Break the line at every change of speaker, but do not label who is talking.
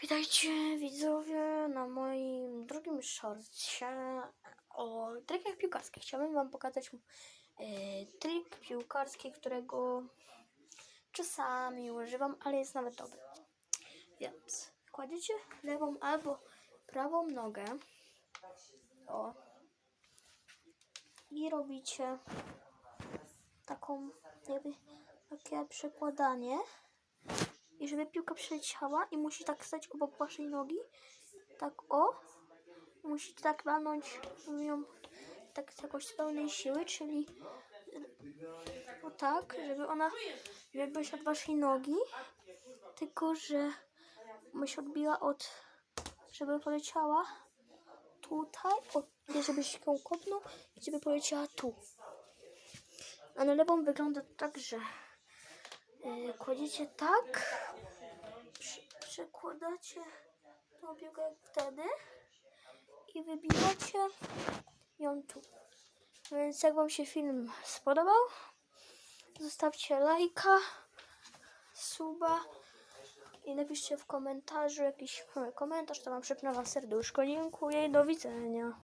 Witajcie widzowie na moim drugim shortcie o trikach piłkarskich. Chciałbym wam pokazać e, trik piłkarski, którego czasami używam, ale jest nawet dobry. Więc kładziecie lewą albo prawą nogę o i robicie taką jakby takie przekładanie i żeby piłka przeleciała i musi tak stać obok waszej nogi, tak o, i musicie tak walnąć ją tak z jakoś pełnej siły, czyli o tak, żeby ona odbiła się od waszej nogi, tylko że się odbiła od, żeby poleciała tutaj, o, nie żebyś ją kopnął i żeby poleciała tu. A na lewą wygląda tak, że kładziecie tak, przy, przekładacie tą piłkę jak wtedy i wybijacie ją tu. Więc jak Wam się film spodobał, zostawcie lajka, suba i napiszcie w komentarzu jakiś mały komentarz, to Wam przypnę Wam serduszko. Dziękuję i do widzenia.